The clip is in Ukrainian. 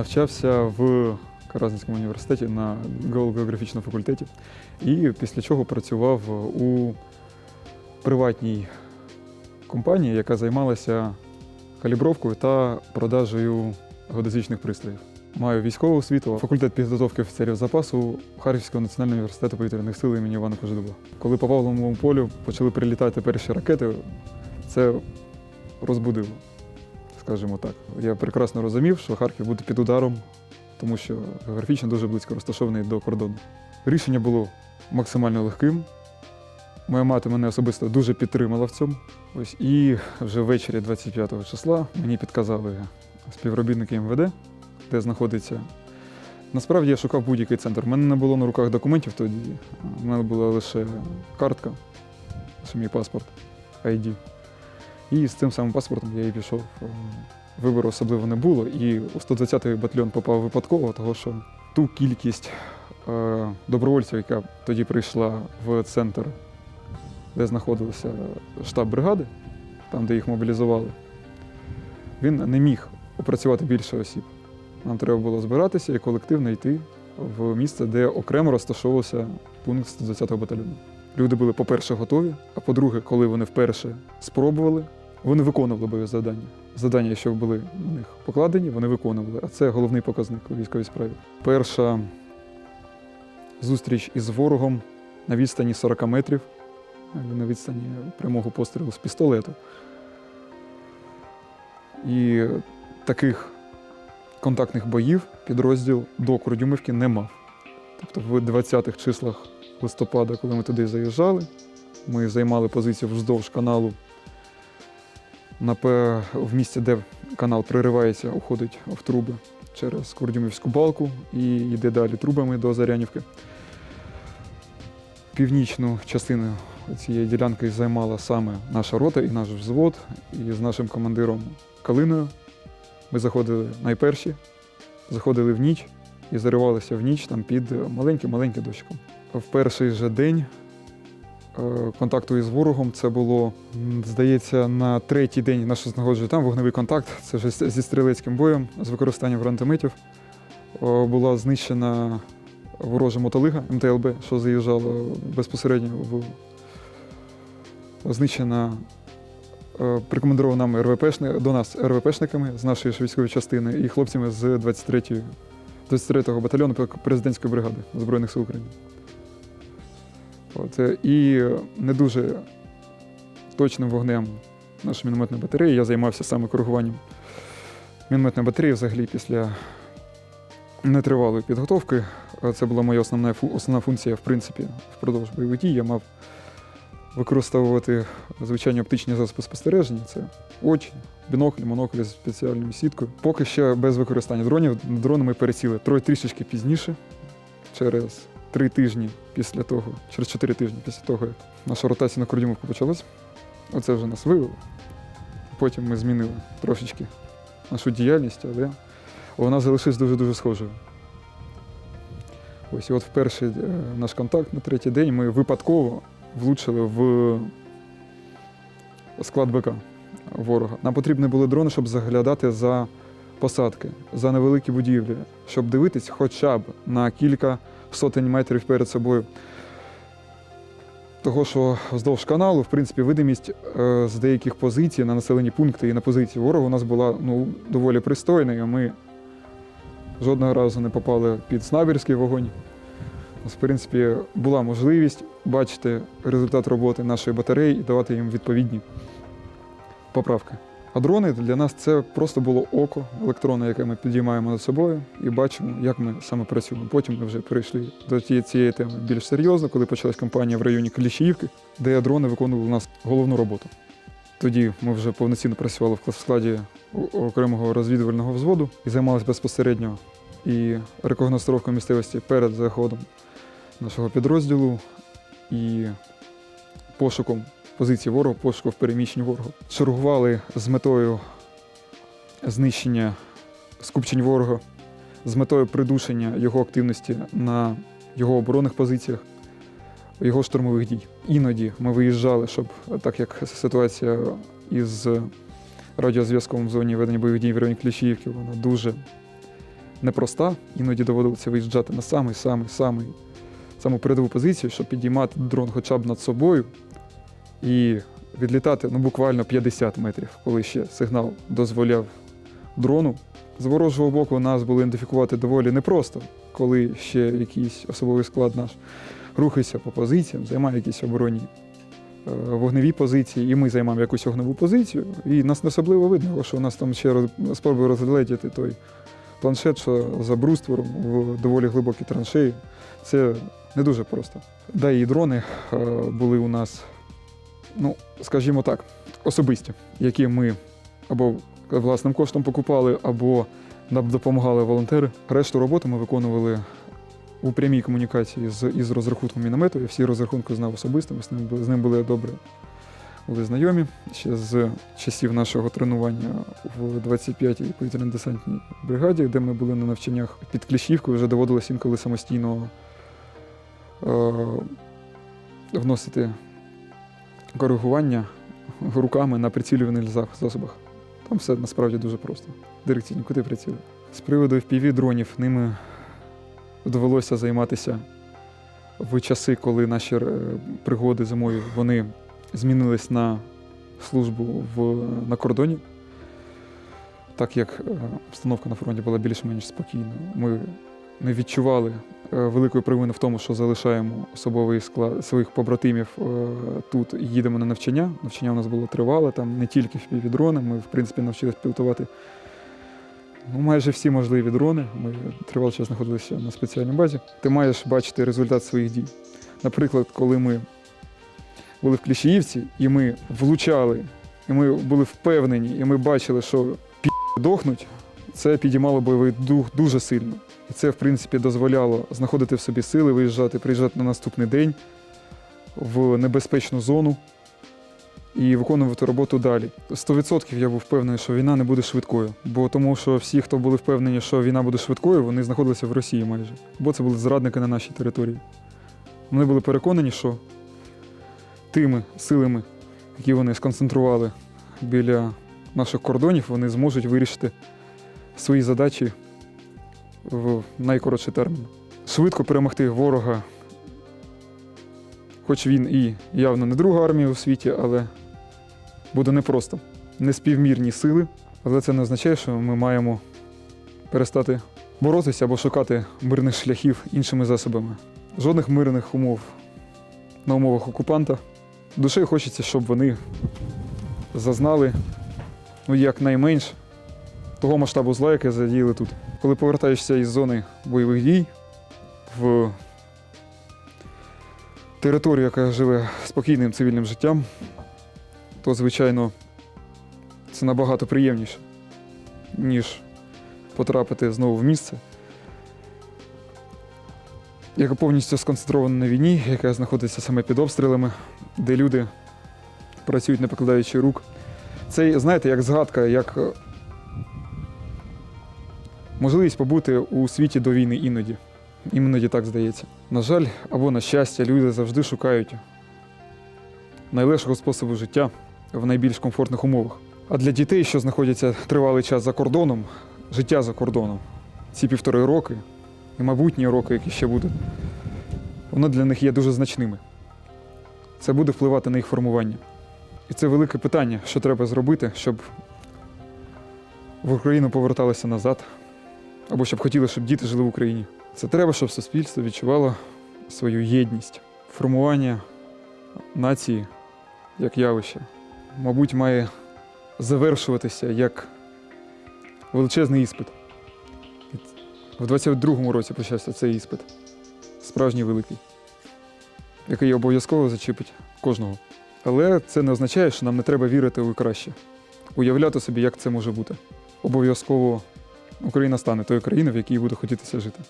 навчався в Каразинському університеті на географічному факультеті, і після чого працював у приватній компанії, яка займалася калібровкою та продажею геодезичних пристроїв. Маю військову освіту, факультет підготовки офіцерів запасу Харківського національного університету повітряних сил імені Івана Кожедуба. Коли по Павловому полю почали прилітати перші ракети, це розбудило, скажімо так. Я прекрасно розумів, що Харків буде під ударом, тому що географічно дуже близько розташований до кордону. Рішення було максимально легким. Моя мати мене особисто дуже підтримала в цьому. Ось і вже ввечері 25 числа мені підказали співробітники МВД, де знаходиться. Насправді я шукав будь-який центр. У мене не було на руках документів тоді. У мене була лише картка, мій паспорт, ID. І з цим самим паспортом я і пішов. Е, Вибору особливо не було. І у 120-й батальйон попав випадково, тому що ту кількість е, добровольців, яка тоді прийшла в центр, де знаходився штаб бригади, там, де їх мобілізували, він не міг опрацювати більше осіб. Нам треба було збиратися і колективно йти в місце, де окремо розташовувався пункт 120-го батальйону. Люди були, по-перше, готові, а по-друге, коли вони вперше спробували, вони виконували бойові завдання. Завдання, що були на них покладені, вони виконували. А це головний показник у військовій справі. Перша зустріч із ворогом на відстані 40 метрів, на відстані прямого пострілу з пістолету. І таких контактних боїв підрозділ до Курдюмівки не мав. Тобто в 20-х числах листопада, коли ми туди заїжджали, ми займали позицію вздовж каналу в місці, де канал приривається, уходить в труби через Курдюмівську балку і йде далі трубами до Зарянівки. Північну частину цієї ділянки займала саме наша рота і наш взвод, і з нашим командиром Калиною. Ми заходили найперші, заходили в ніч і заривалися в ніч там під маленьким-маленьким дощиком. В перший же день контакту із ворогом це було, здається, на третій день нашого знаходження там вогневий контакт. Це вже зі стрілецьким боєм з використанням гранатометів. Е, Була знищена ворожа мотолига МТЛБ, що заїжджала безпосередньо в знищена е, прикомандирована нам до нас РВПшниками з нашої військової частини і хлопцями з 23-ї 23-го батальйону президентської бригади Збройних сил України. От, е, і не дуже точним вогнем нашої мінометної батареї. Я займався саме коригуванням мінометної батареї взагалі після нетривалої підготовки. Е, Це була моя основна, основна функція, в принципі, впродовж бойових дій. Я мав використовувати звичайні оптичні засоби спостереження. Це очі, бінокль, монокль з спеціальною сіткою. Поки ще без використання дронів. Дрони ми пересіли трішечки пізніше, через три тижні після того, через чотири тижні після того, як наша ротація на Курдюмовку почалась. Оце вже нас вивело. Потім ми змінили трошечки нашу діяльність, але вона залишилась дуже-дуже схожою. Ось і от в перший е, наш контакт на третій день ми випадково влучили в склад БК ворога. Нам потрібні були дрони, щоб заглядати за посадки, за невеликі будівлі, щоб дивитись хоча б на кілька сотень метрів перед собою. Того, що вздовж каналу, в принципі, видимість е, з деяких позицій на населені пункти і на позиції ворога у нас була ну, доволі пристойною. Ми жодного разу не попали під снайперський вогонь. В принципі, була можливість бачити результат роботи нашої батареї і давати їм відповідні поправки. А дрони для нас це просто було око електронне, яке ми підіймаємо над собою і бачимо, як ми саме працюємо. Потім ми вже перейшли до цієї, теми більш серйозно, коли почалась кампанія в районі Кліщіївки, де дрони виконували у нас головну роботу. Тоді ми вже повноцінно працювали в складі окремого розвідувального взводу і займалися безпосередньо і рекогностировкою місцевості перед заходом нашого підрозділу і пошуком позиції ворога, пошуком переміщень ворога. Чергували з метою знищення скупчень ворога, з метою придушення його активності на його оборонних позиціях, його штурмових дій. Іноді ми виїжджали, щоб так як ситуація із радіозв'язком в зоні ведення бойових дій в районі Кліщіївки, вона дуже непроста. Іноді доводилося виїжджати на самий самий самий саму передову позицію, щоб підіймати дрон хоча б над собою і відлітати ну, буквально 50 метрів, коли ще сигнал дозволяв дрону. З ворожого боку нас було ідентифікувати доволі непросто, коли ще якийсь особовий склад наш рухається по позиціям, займає якісь оборонні е, вогневі позиції, і ми займаємо якусь вогневу позицію. І нас не особливо видно, що у нас там ще роз... спробує розгледіти той планшет, що за бруствором в доволі глибокій траншеї. Це не дуже просто. Да, і дрони е, були у нас, ну, скажімо так, особисті, які ми або власним коштом покупали, або нам допомагали волонтери. Решту роботи ми виконували у прямій комунікації з, із розрахунком міномету. Я всі розрахунки знав особисто, ми з ним, з ним були добре були знайомі ще з часів нашого тренування в 25-й повітряно-десантній бригаді, де ми були на навчаннях під Кліщівкою, вже доводилось інколи самостійно е, вносити коригування руками на прицілюваних зах- засобах. Там все насправді дуже просто. Дирекційні кути приціли. З приводу FPV дронів ними довелося займатися в часи, коли наші е, пригоди зимою вони змінились на службу в, на кордоні. Так як е, обстановка на фронті була більш-менш спокійна, ми не відчували е, великої провини в тому, що залишаємо особовий склад своїх побратимів е, тут і їдемо на навчання. Навчання у нас було тривале, там не тільки впівдрони, ми, в принципі, навчилися пілотувати ну, майже всі можливі дрони. Ми тривалий час знаходилися на спеціальній базі. Ти маєш бачити результат своїх дій. Наприклад, коли ми були в Кліщіївці, і ми влучали, і ми були впевнені, і ми бачили, що пі дохнуть, це підіймало бойовий дух дуже сильно. І це, в принципі, дозволяло знаходити в собі сили, виїжджати, приїжджати на наступний день в небезпечну зону і виконувати роботу далі. 100% я був впевнений, що війна не буде швидкою. Бо тому, що всі, хто були впевнені, що війна буде швидкою, вони знаходилися в Росії майже. Бо це були зрадники на нашій території. Вони були переконані, що тими силами, які вони сконцентрували біля наших кордонів, вони зможуть вирішити свої задачі в найкоротший термін. Швидко перемогти ворога, хоч він і явно не друга армія у світі, але буде непросто. Неспівмірні сили, але це не означає, що ми маємо перестати боротися або шукати мирних шляхів іншими засобами. Жодних мирних умов на умовах окупанта. Душею хочеться, щоб вони зазнали ну, якнайменш того масштабу зла, яке задіяли тут. Коли повертаєшся із зони бойових дій в територію, яка живе спокійним цивільним життям, то, звичайно, це набагато приємніше, ніж потрапити знову в місце, яке повністю сконцентроване на війні, яке знаходиться саме під обстрілами, де люди працюють не покладаючи рук. Це, знаєте, як згадка, як можливість побути у світі до війни іноді. Іноді так здається. На жаль, або на щастя, люди завжди шукають найлегшого способу життя в найбільш комфортних умовах. А для дітей, що знаходяться тривалий час за кордоном, життя за кордоном, ці півтори роки і майбутні роки, які ще будуть, воно для них є дуже значними. Це буде впливати на їх формування. І це велике питання, що треба зробити, щоб в Україну поверталися назад, або щоб хотіли, щоб діти жили в Україні. Це треба, щоб суспільство відчувало свою єдність. Формування нації як явище, мабуть, має завершуватися як величезний іспит. В 22-му році почався цей іспит. Справжній великий, який обов'язково зачепить кожного. Але це не означає, що нам не треба вірити у краще, уявляти собі, як це може бути. Обов'язково Україна стане тою країною, в якій буде хотітися жити.